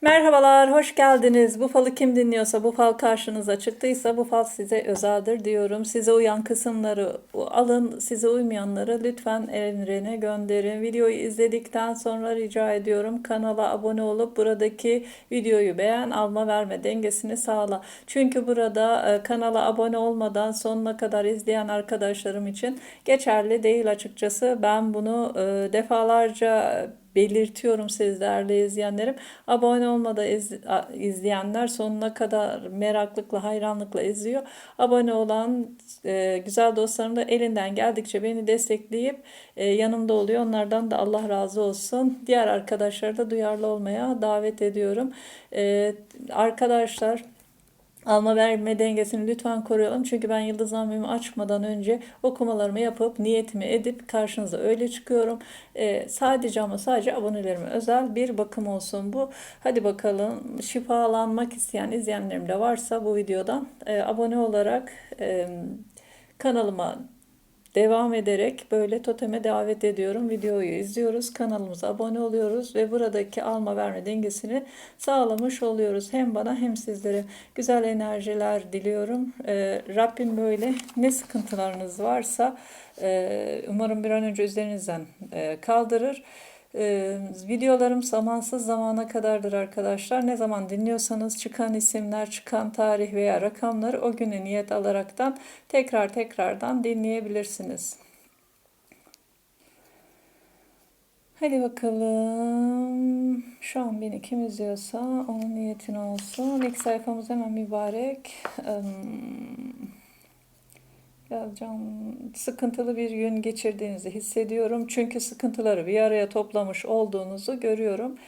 Merhabalar, hoş geldiniz. Bu falı kim dinliyorsa, bu fal karşınıza çıktıysa bu fal size özeldir diyorum. Size uyan kısımları alın, size uymayanları lütfen evrene gönderin. Videoyu izledikten sonra rica ediyorum kanala abone olup buradaki videoyu beğen, alma verme dengesini sağla. Çünkü burada e, kanala abone olmadan sonuna kadar izleyen arkadaşlarım için geçerli değil açıkçası. Ben bunu e, defalarca belirtiyorum siz değerli izleyenlerim. Abone olmadan iz, izleyenler sonuna kadar meraklıkla, hayranlıkla izliyor. Abone olan e, güzel dostlarım da elinden geldikçe beni destekleyip e, yanımda oluyor. Onlardan da Allah razı olsun. Diğer arkadaşları da duyarlı olmaya davet ediyorum. E, arkadaşlar alma verme dengesini lütfen koruyalım. Çünkü ben yıldız ambimi açmadan önce okumalarımı yapıp niyetimi edip karşınıza öyle çıkıyorum. Ee, sadece ama sadece abonelerime özel bir bakım olsun bu. Hadi bakalım şifalanmak isteyen izleyenlerim de varsa bu videodan e, abone olarak e, kanalıma devam ederek böyle toteme davet ediyorum. Videoyu izliyoruz, kanalımıza abone oluyoruz ve buradaki alma verme dengesini sağlamış oluyoruz. Hem bana hem sizlere güzel enerjiler diliyorum. Ee, Rabbim böyle ne sıkıntılarınız varsa e, umarım bir an önce üzerinizden e, kaldırır. Ee, videolarım zamansız zamana kadardır arkadaşlar. Ne zaman dinliyorsanız çıkan isimler, çıkan tarih veya rakamları o güne niyet alaraktan tekrar tekrardan dinleyebilirsiniz. Hadi bakalım. Şu an beni kim izliyorsa onun niyetine olsun. İlk sayfamız hemen mübarek. Um, Yazcan sıkıntılı bir gün geçirdiğinizi hissediyorum. Çünkü sıkıntıları bir araya toplamış olduğunuzu görüyorum.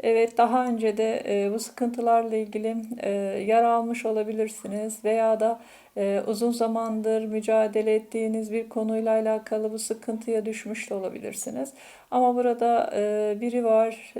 Evet daha önce de e, bu sıkıntılarla ilgili e, almış olabilirsiniz veya da e, uzun zamandır mücadele ettiğiniz bir konuyla alakalı bu sıkıntıya düşmüş de olabilirsiniz. Ama burada e, biri var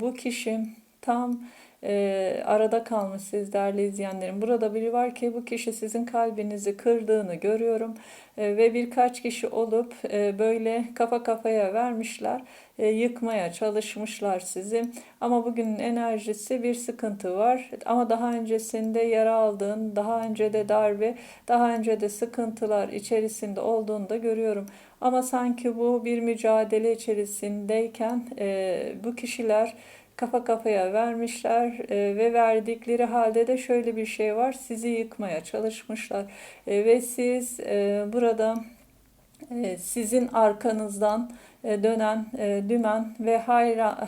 bu kişi tam e, arada kalmış siz değerli izleyenlerim. Burada biri var ki bu kişi sizin kalbinizi kırdığını görüyorum e, ve birkaç kişi olup e, böyle kafa kafaya vermişler, e, yıkmaya çalışmışlar sizi. Ama bugünün enerjisi bir sıkıntı var. Ama daha öncesinde yara aldığın, daha önce de darbe, daha önce de sıkıntılar içerisinde olduğunu da görüyorum. Ama sanki bu bir mücadele içerisindeyken e, bu kişiler kafa kafaya vermişler e, ve verdikleri halde de şöyle bir şey var sizi yıkmaya çalışmışlar. E, ve siz e, burada e, sizin arkanızdan e, dönen e, dümen ve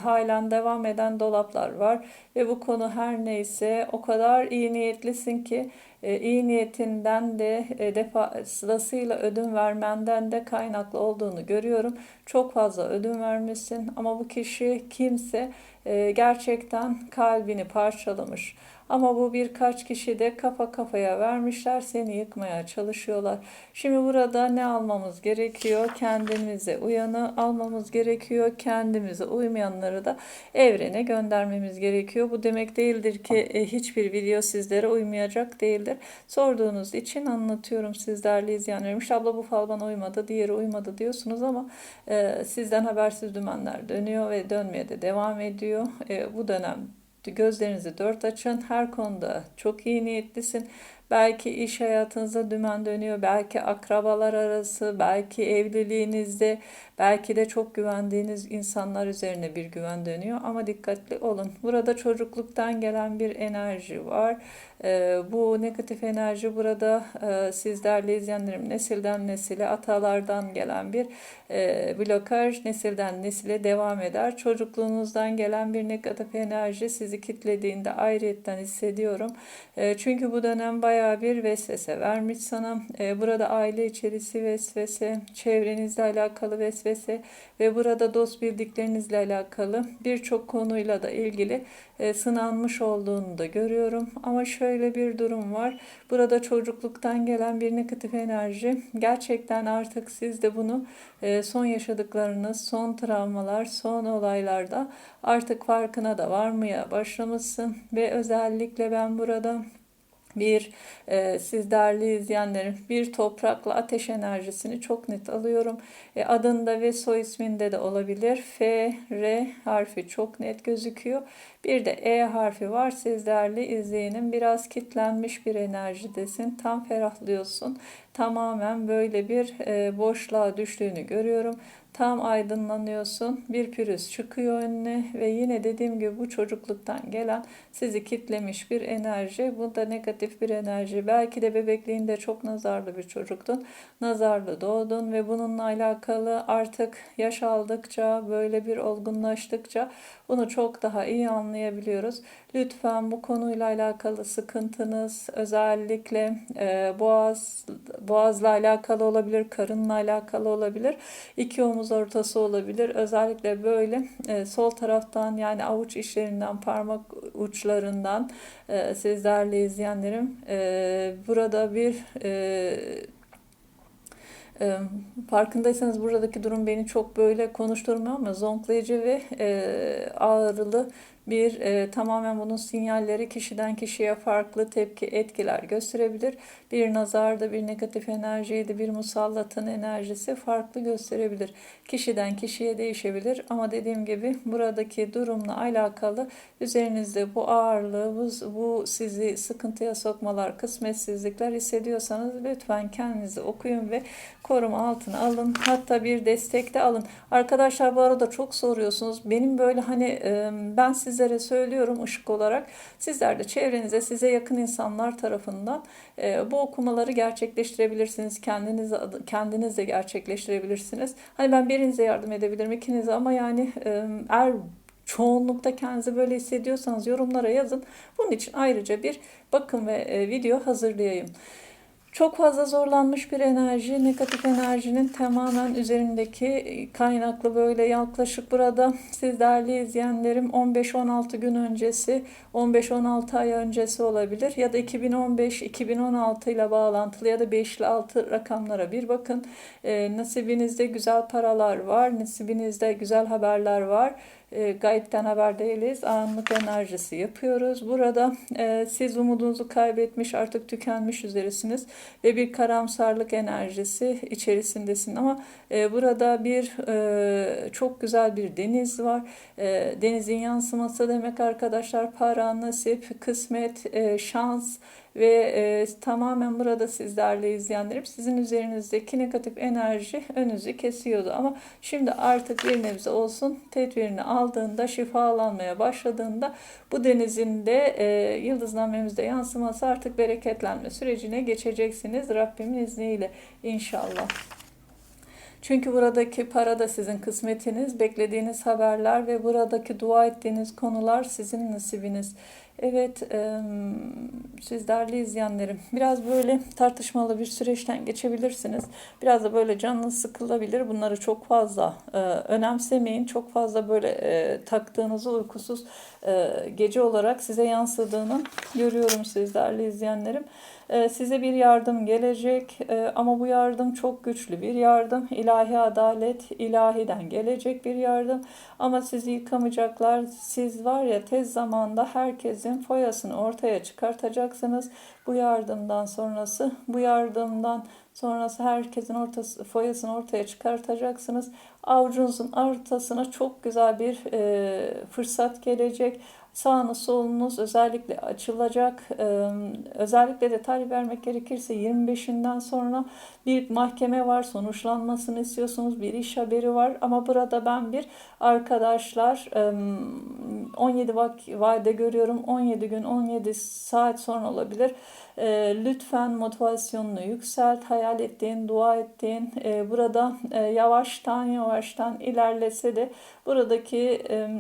halen devam eden dolaplar var ve bu konu her neyse o kadar iyi niyetlisin ki e, iyi niyetinden de defa sırasıyla ödün vermenden de kaynaklı olduğunu görüyorum. Çok fazla ödün vermişsin ama bu kişi kimse gerçekten kalbini parçalamış. Ama bu birkaç kişi de kafa kafaya vermişler, seni yıkmaya çalışıyorlar. Şimdi burada ne almamız gerekiyor? Kendimize uyanı almamız gerekiyor. Kendimize uymayanları da evrene göndermemiz gerekiyor. Bu demek değildir ki e, hiçbir video sizlere uymayacak değildir. Sorduğunuz için anlatıyorum sizlerle izleyenlerim. İşte abla bu fal bana uymadı, diğeri uymadı diyorsunuz ama e, sizden habersiz dümenler dönüyor ve dönmeye de devam ediyor. E, bu dönem Gözlerinizi dört açın. Her konuda çok iyi niyetlisin. Belki iş hayatınızda dümen dönüyor, belki akrabalar arası, belki evliliğinizde, belki de çok güvendiğiniz insanlar üzerine bir güven dönüyor. Ama dikkatli olun. Burada çocukluktan gelen bir enerji var. Ee, bu negatif enerji burada e, sizlerle izleyenlerim nesilden nesile, atalardan gelen bir e, blokaj nesilden nesile devam eder. Çocukluğunuzdan gelen bir negatif enerji sizi kitlediğinde ayrıyetten hissediyorum. E, çünkü bu dönem bayağı bayağı bir vesvese vermiş sana. E, burada aile içerisi vesvese, çevrenizle alakalı vesvese ve burada dost bildiklerinizle alakalı birçok konuyla da ilgili e, sınanmış olduğunu da görüyorum. Ama şöyle bir durum var. Burada çocukluktan gelen bir negatif enerji. Gerçekten artık siz de bunu e, son yaşadıklarınız, son travmalar, son olaylarda artık farkına da varmaya başlamışsın. Ve özellikle ben burada Bir, e, siz değerli izleyenlerim, bir toprakla ateş enerjisini çok net alıyorum. E, adında ve soy isminde de olabilir. F, R harfi çok net gözüküyor. Bir de E harfi var. Siz değerli izleyenim biraz kitlenmiş bir enerjidesin. Tam ferahlıyorsun. Tamamen böyle bir e, boşluğa düştüğünü görüyorum tam aydınlanıyorsun. Bir pürüz çıkıyor önüne ve yine dediğim gibi bu çocukluktan gelen sizi kitlemiş bir enerji. Bu da negatif bir enerji. Belki de bebekliğinde çok nazarlı bir çocuktun. Nazarlı doğdun ve bununla alakalı artık yaş aldıkça böyle bir olgunlaştıkça bunu çok daha iyi anlayabiliyoruz. Lütfen bu konuyla alakalı sıkıntınız özellikle e, boğaz boğazla alakalı olabilir, karınla alakalı olabilir. İki omuz ortası olabilir. Özellikle böyle e, sol taraftan yani avuç içlerinden, parmak uçlarından e, siz izleyenlerim e, burada bir e, e, farkındaysanız buradaki durum beni çok böyle konuşturmuyor ama zonklayıcı ve e, ağrılı bir e, tamamen bunun sinyalleri kişiden kişiye farklı tepki etkiler gösterebilir. Bir nazarda bir negatif enerjiydi bir musallatın enerjisi farklı gösterebilir. Kişiden kişiye değişebilir ama dediğim gibi buradaki durumla alakalı üzerinizde bu ağırlığı, bu, bu sizi sıkıntıya sokmalar, kısmetsizlikler hissediyorsanız lütfen kendinizi okuyun ve koruma altına alın. Hatta bir destek de alın. Arkadaşlar bu arada çok soruyorsunuz. Benim böyle hani ben sizlere söylüyorum ışık olarak. Sizler de çevrenize size yakın insanlar tarafından bu okumaları gerçekleştirebilirsiniz. Kendiniz kendiniz de gerçekleştirebilirsiniz. Hani ben birinize yardım edebilirim, ikinize ama yani eğer çoğunlukta kendinizi böyle hissediyorsanız yorumlara yazın. Bunun için ayrıca bir bakım ve video hazırlayayım. Çok fazla zorlanmış bir enerji, negatif enerjinin tamamen üzerindeki kaynaklı böyle yaklaşık burada siz değerli izleyenlerim 15-16 gün öncesi, 15-16 ay öncesi olabilir ya da 2015-2016 ile bağlantılı ya da 5 ile 6 rakamlara bir bakın. E, nasibinizde güzel paralar var, nasibinizde güzel haberler var e, gayipten haber değiliz. Anlık enerjisi yapıyoruz. Burada e, siz umudunuzu kaybetmiş, artık tükenmiş üzeresiniz ve bir karamsarlık enerjisi içerisindesin. Ama e, burada bir e, çok güzel bir deniz var. E, denizin yansıması demek arkadaşlar para, nasip, kısmet, e, şans, ve e, tamamen burada sizlerle izleyenlerim sizin üzerinizdeki negatif enerji önünüzü kesiyordu. Ama şimdi artık bir nebze olsun tedbirini aldığında, şifalanmaya başladığında bu denizin de e, yıldıznamemizde yansıması artık bereketlenme sürecine geçeceksiniz Rabbimin izniyle inşallah. Çünkü buradaki para da sizin kısmetiniz, beklediğiniz haberler ve buradaki dua ettiğiniz konular sizin nasibiniz. Evet, e, siz değerli izleyenlerim, biraz böyle tartışmalı bir süreçten geçebilirsiniz. Biraz da böyle canınız sıkılabilir. Bunları çok fazla e, önemsemeyin. Çok fazla böyle e, taktığınızı uykusuz e, gece olarak size yansıdığını görüyorum siz değerli izleyenlerim. E, size bir yardım gelecek e, ama bu yardım çok güçlü bir yardım. İlahi adalet, ilahiden gelecek bir yardım. Ama sizi yıkamayacaklar. Siz var ya tez zamanda herkesin foyasını ortaya çıkartacaksınız. Bu yardımdan sonrası, bu yardımdan sonrası herkesin ortası, foyasını ortaya çıkartacaksınız. Avucunuzun ortasına çok güzel bir e, fırsat gelecek. Sağınız solunuz özellikle açılacak. Ee, özellikle detay vermek gerekirse 25'inden sonra bir mahkeme var. Sonuçlanmasını istiyorsunuz. Bir iş haberi var. Ama burada ben bir arkadaşlar 17 vade görüyorum. 17 gün 17 saat sonra olabilir. Ee, lütfen motivasyonunu yükselt. Hayal ettiğin, dua ettiğin e, burada e, yavaştan yavaştan ilerlese de buradaki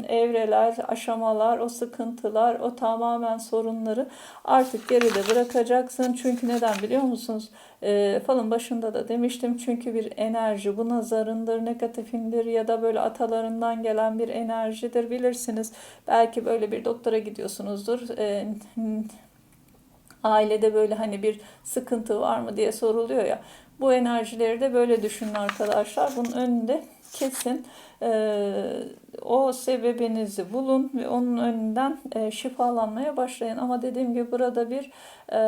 evreler, aşamalar, o sıkıntılar, o tamamen sorunları artık geride bırakacaksın. Çünkü neden biliyor musunuz? E, falın başında da demiştim çünkü bir enerji bu nazarındır, negatifindir ya da böyle atalarından gelen bir enerjidir bilirsiniz. Belki böyle bir doktora gidiyorsunuzdur. E, ailede böyle hani bir sıkıntı var mı diye soruluyor ya. Bu enerjileri de böyle düşünün arkadaşlar. Bunun önünde kesin e, o sebebinizi bulun ve onun önünden e, şifalanmaya başlayın. Ama dediğim gibi burada bir e,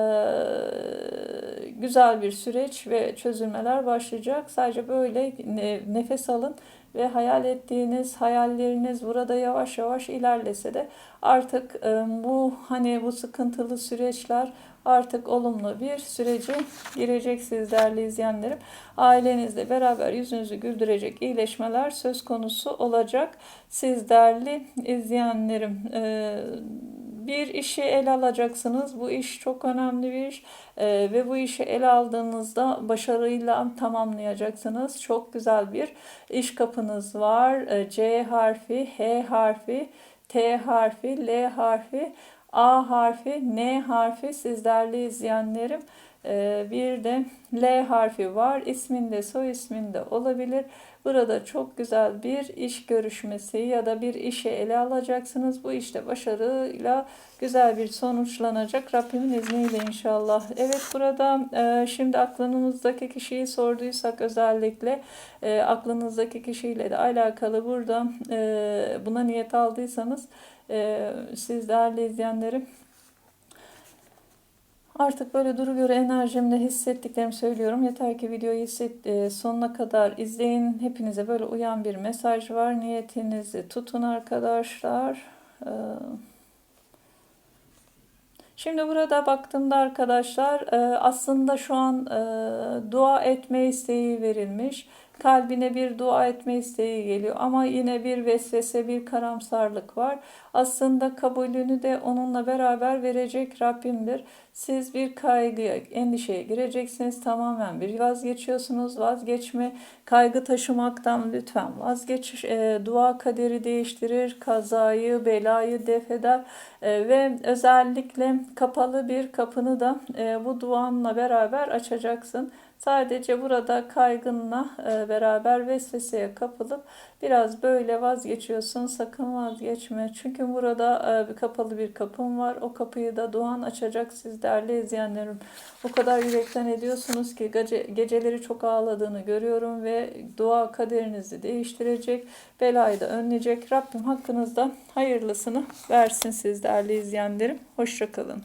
güzel bir süreç ve çözülmeler başlayacak. Sadece böyle ne, nefes alın ve hayal ettiğiniz hayalleriniz burada yavaş yavaş ilerlese de artık e, bu hani bu sıkıntılı süreçler artık olumlu bir sürece gireceksiniz değerli izleyenlerim. Ailenizle beraber yüzünüzü güldürecek iyileşmeler söz konusu olacak. Siz değerli izleyenlerim e, bir işi ele alacaksınız. Bu iş çok önemli bir iş e, ve bu işi ele aldığınızda başarıyla tamamlayacaksınız. Çok güzel bir iş kapınız var. E, C harfi, H harfi, T harfi, L harfi, A harfi, N harfi sizlerle izleyenlerim. Ee, bir de L harfi var. İsminde, soy isminde olabilir. Burada çok güzel bir iş görüşmesi ya da bir işe ele alacaksınız. Bu işte başarıyla güzel bir sonuçlanacak. Rabbimin izniyle inşallah. Evet burada e, şimdi aklınızdaki kişiyi sorduysak özellikle e, aklınızdaki kişiyle de alakalı burada e, buna niyet aldıysanız siz değerli izleyenlerim Artık böyle duru göre enerjimde hissettiklerimi söylüyorum. Yeter ki videoyu hisset, e, sonuna kadar izleyin. Hepinize böyle uyan bir mesaj var. Niyetinizi tutun arkadaşlar. Ee, şimdi burada baktığımda arkadaşlar e, aslında şu an e, dua etme isteği verilmiş kalbine bir dua etme isteği geliyor ama yine bir vesvese, bir karamsarlık var. Aslında kabulünü de onunla beraber verecek Rabbimdir. Siz bir kaygıya, endişeye gireceksiniz. Tamamen bir vazgeçiyorsunuz. Vazgeçme, kaygı taşımaktan lütfen vazgeç. E, dua kaderi değiştirir, kazayı, belayı defeder e, ve özellikle kapalı bir kapını da e, bu duanla beraber açacaksın. Sadece burada kaygınla e, beraber vesveseye kapılıp biraz böyle vazgeçiyorsun. Sakın vazgeçme. Çünkü burada e, kapalı bir kapım var. O kapıyı da Doğan açacak siz değerli izleyenlerim. O kadar yürekten ediyorsunuz ki gece, geceleri çok ağladığını görüyorum ve dua kaderinizi değiştirecek. Belayı da önleyecek. Rabbim hakkınızda hayırlısını versin siz değerli izleyenlerim. Hoşçakalın.